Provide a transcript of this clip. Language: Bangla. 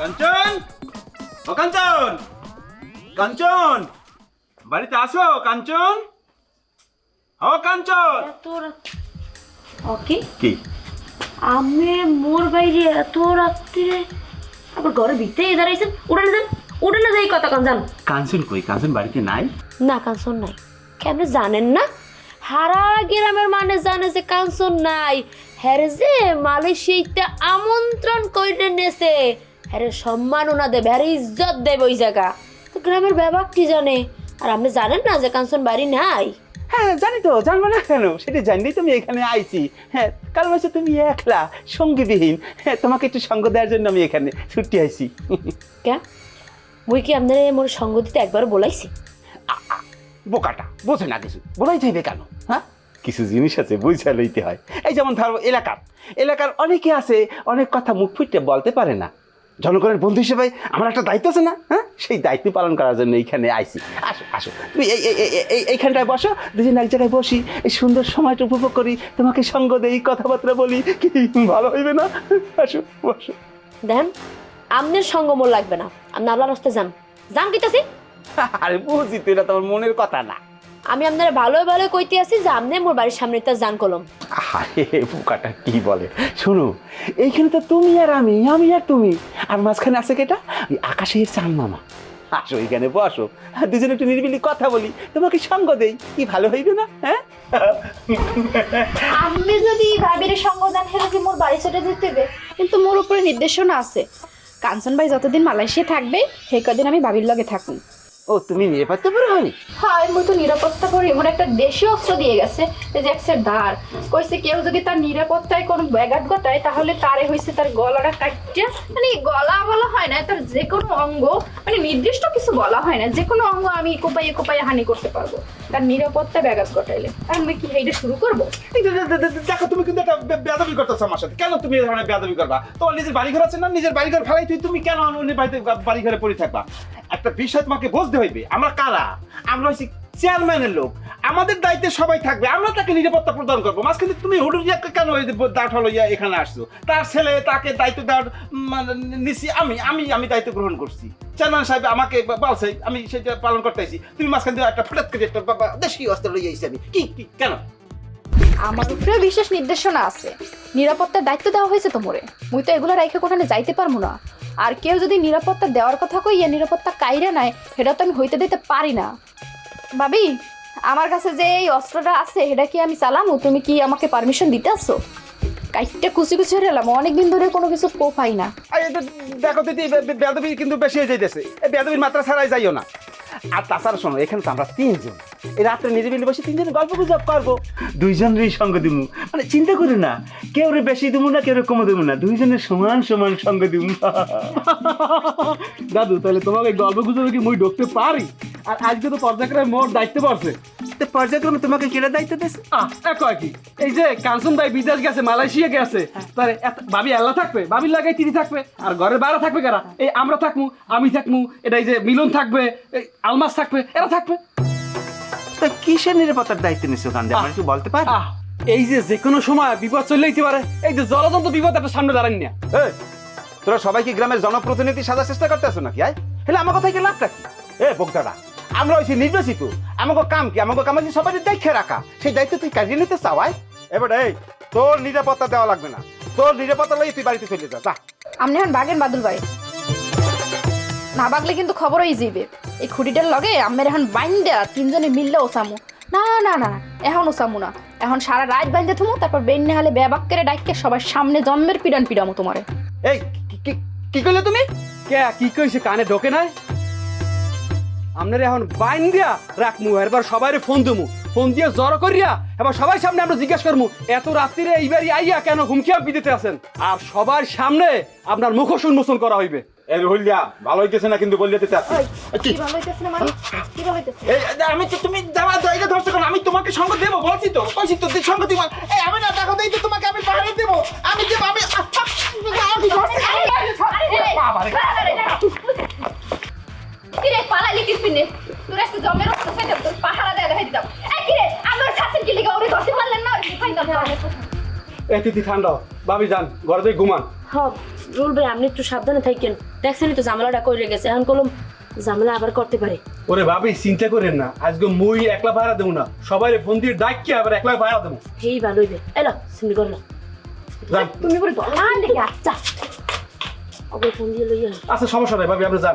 কাঞ্চন? ও কাঞ্চন! কাঞ্চন! বাড়িতে আসো কাঞ্চন! ও কাঞ্চন! তোর ওকে কি? আমি মোর বাইরে এত রাত্রিরে আবার ঘরের ভিতরে দাঁড়াইছেন উড়ানে যান উড়ানে যাই কথা কান যান কাঞ্চন কই? কাঞ্চন বাড়িতে নাই? না কাঞ্চন নাই। কেমনে জানেন না? হারা গ্রামের মানে জানে যে কাঞ্চন নাই। হ্যারে যে মালয়েশিয়াতে আমন্ত্রণ কইরে নেছে। হ্যারে সম্মাননা দেবে হ্যারে ইজ্জত দেবে ওই জায়গা। তো গ্রামের ব্যাপার কি জানে? আর আপনি জানেন না যে কাঞ্চন বাড়ি নাই? হ্যাঁ জানি তো জানব না কেন? সেটা জানলেই তুমি এখানে আইছি। হ্যাঁ কারণ হচ্ছে তুমি একলা সঙ্গীবিহীন। হ্যাঁ তোমাকে একটু সঙ্গ দেওয়ার জন্য আমি এখানে ছুটি আইছি। কে? মুই কি আপনার মোর সঙ্গ দিতে একবার বলাইছি? বোকাটা বোঝে না কিছু। বলাই যাইবে কেন? হ্যাঁ? কিছু জিনিস আছে বুঝা লইতে হয়। এই যেমন ধরো এলাকার। এলাকার অনেকে আছে অনেক কথা মুখ ফুটে বলতে পারে না। জনগণের বন্ধু হিসেবে আমার একটা দায়িত্ব আছে না? হ্যাঁ? সেই দায়িত্ব পালন করার জন্য এইখানে আইছি আসো আসো। তুমি এই এই- এই- এই- এইখানটায় বসো। দুজন এক জায়গায় বসি। এই সুন্দর সময়টা উপভোগ করি। তোমাকে সঙ্গ দেই কথাবার্তা বলি। কি ভালো হইবে না? আসো বসো। দেন আপনার সঙ্গ মোর লাগবে না। আপনি আল্লাহ রাস্তায় যান। যান কইতাছি? আরে বুঝি তো এটা তোমার মনের কথা না। আমি আপনার ভালো ভালো কইতে আছি যে আপনি মোর বাড়ির সামনে তা যান কলম। আরে পোকাটা কি বলে? শোনো এইখানে তো তুমি আর আমি আমি আর তুমি। আর মাঝখানে আছে কেটা? ওই আকাশের চান মামা। আসো এখানে, বসো। দুজনে একটু নিরিবিলি কথা বলি। তোমাকে সঙ্গ দেই। কি ভালো হইবে না? হ্যাঁ? আমি যদি ভাবির সঙ্গ দেন হেলে কি মোর বাড়ি ছেড়ে দিতে দেবে কিন্তু মোর উপরে নির্দেশনা আছে। কাঞ্চন ভাই যতদিন মালয়েশিয়া থাকবে, সেই কদিন আমি ভাবির লগে থাকুন ও তুমি নিরাপত্তা পরে হয়নি হয় মই তো নিরাপত্তা করি মোর একটা দেশি অস্ত্র দিয়ে গেছে যে একসের ধার। কইছে কেউ যদি তার নিরাপত্তায় কোনো ব্যাঘাত ঘটায় তাহলে তারে হইছে তার গলাটা কাটতে মানে গলা বলা হয় না তার যে কোনো অঙ্গ মানে নির্দিষ্ট কিছু বলা হয় না যে কোনো অঙ্গ আমি কোপাইয়ে কোপাইয়ে হানি করতে পারব। তার নিরাপত্তা ব্যাঘাত ঘটাইলে। আমি কি এইটা শুরু করব? দেখো তুমি কিন্তু একটা বে- বেয়াদবি করতেছো আমার সাথে। কেন তুমি এই ধরনের বেয়াদবি করবা? তোমার নিজের বাড়িঘর আছে না? নিজের বাড়িঘর ফেলাই তুই তুমি কেন অন্য বাড়িতে বাড়িঘরে পড়ে থাকবা? একটা বিষয় তোমাকে বুঝতে হইবে? আমরা কারা? আমরা হচ্ছি চেয়ারম্যানের লোক। আমাদের দায়িত্বে সবাই থাকবে। আমরা তাকে নিরাপত্তা প্রদান করব। মাঝখানে তুমি হুডুরিয়া কেন দাঁড় লইয়া এখানে আসছো? তার ছেলে, তাকে দায়িত্ব দেওয়ার নিছি আমি। আমি আমি দায়িত্ব গ্রহণ করছি। চেয়ারম্যান সাহেব আমাকে বলছে আমি সেটা পালন করতে আইছি। তুমি মাঝখান দিয়ে একটা ফ্ল্যাট করে একটা বাবা দেশি অস্ত্র লইয়া আইছি আমি। কি কি, কেন? আমার উপরে বিশেষ নির্দেশনা আছে। নিরাপত্তার দায়িত্ব দেওয়া হয়েছে তো মোরে মুই তো এগুলো রাইখে কোথানে যাইতে পারব না। আর কেউ যদি নিরাপত্তা দেওয়ার কথা কই ইয়া নিরাপত্তা কাইরে নাই, সেটা তো আমি হইতে দিতে পারি না। ভাবি, আমার কাছে যে এই অস্ত্রটা আছে এটা কি আমি চালামু? তুমি কি আমাকে পারমিশন দিতে আসো কাইটটা কুচি কুচি হয়ে এলাম অনেকদিন ধরে কোনো কিছু কোপাই না। দেখো দিদি, বে- বে- কিন্তু বেশি হয়ে যাইতেছে। এই বেয়াদবির মাত্রা ছাড়াই যাইও না। আর তাছাড়া শোনো, এখানে তো আমরা তিনজন। এই রাত্রে নিরিবিলি বসে তিনজন গল্প গুজব করব। দুইজনেরই সঙ্গ দিমু। মানে চিন্তা করি না কেউ রে বেশি দিমু না কেউ রে কমে দিমু না দুইজনের সমান সমান সঙ্গ দিমু। দাদু তাহলে তোমাকে গল্প গুজবে কি মুই ঢুকতে পারি? আর আজকে তো পর্যায়ক্রমে মোর দায়িত্ব পড়ছে। তো পর্যায়ক্রমে তোমাকে কেটে দায়িত্ব দিয়েছে এক কি? এই যে কাঞ্চন ভাই বিদেশ গেছে মালয়েশিয়া গেছে তাহলে ভাবি আল্লাহ থাকবে ভাবির লাগাই তিনি থাকবে আর ঘরের বাইরে থাকবে কারা? এই আমরা থাকব আমি থাকব এটা এই যে মিলন থাকবে এই আলমাস থাকবে এরা থাকবে। তা কিসের নিরাপত্তার দায়িত্ব নিছো কান্দে আমার একটু বলতে পার এই যে যে কোনো সময় বিপদ চলে যেতে পারে। এই যে জলযন্ত্র বিপদ একটা সামনে দাঁড়ান না। এই, তোরা সবাই কি গ্রামের জনপ্রতিনিধি সাজার চেষ্টা করতেছো নাকি আয়? হেলে আমার কথা কি লাভটা কি? এ আমরা হয়েছি নির্বাচিত। আমাকে কাম কি? আমাকে কাম আছে সবাই দেখে রাখা। সেই দায়িত্ব তুই কাটিয়ে নিতে চাওয়াই এবার এই তোর নিরাপত্তা দেওয়া লাগবে না। তোর নিরাপত্তা লই তুই বাড়িতে চলে যা যা। আপনি এখন বাগেন বাদুল ভাই। না বাগলে কিন্তু খবর হয়ে যাবে এই খুঁটিটার লগে আমের এখন বাইন্দা, তিনজনে মিললে ওসামু। না না না, এখন ওসামু না। এখন সারা রাত বাইন্দে থুমু, তারপর বেন্নে হালে ব্যাবাক করে ডাইকে সবার সামনে জন্মের পিডান পিডামু তোমারে। এই, কি- কি- কি তুমি? কে, কি কইছে, কানে ঢোকে নাই? আপনার এখন বাইন দিয়া রাখমু এরপর সবাই ফোন দিমু। ফোন দিয়ে জড়ো করিয়া, এবার সবাই সামনে আমরা জিজ্ঞাসা করমু, এত রাত্রিরে এইবারই আইয়া কেন হুমকি আপনি আছেন? আর সবার সামনে আপনার মুখ উন্মোচন করা হইবে। এই হইলিয়া ভালো হইতেছে না কিন্তু বললে দিতে আসছি। কি ভালো হইতেছে না মানে কি ভালো হইতেছে এই এই, আমি তো তুমি যাওয়া জায়গা ধরছো কেন আমি তোমাকে সঙ্গ দেবো বলছি তো বলছি তো তুই সঙ্গ দিব এই আমি না দেখো দেই তো তোমাকে আমি পাহাড়ে দেবো আমি দেবো আমি আমি। বাবারে। কিরে পালালি কি পিনে তোর আজকে জমের অবস্থা তোর পাহারা দেয়া দেখাই দিতাম এই কিরে আমার শাসন কি লিগা ওরে ধরতে পারলেন না ওরে দাও ঠান্ডা। ভাবি যান ঘরে দিয়ে ঘুমান। হব রুল ভাই আপনি একটু সাবধানে থাকেন। দেখছেনই তো ঝামেলাটা করে গেছে। এখন কলম ঝামেলা আবার করতে পারে। ওরে ভাবি চিন্তা করেন না। আজকে মুই একলা ভাড়া দেবো না। সবাই ফোন দিয়ে ডাকিয়ে আবার একলা ভাড়া দেবো। হেই ভালো হইবে এলো সিন্দি করল। তুমি করে বলা। আচ্ছা। আচ্ছা সমস্যা নাই ভাবি আপনি যান।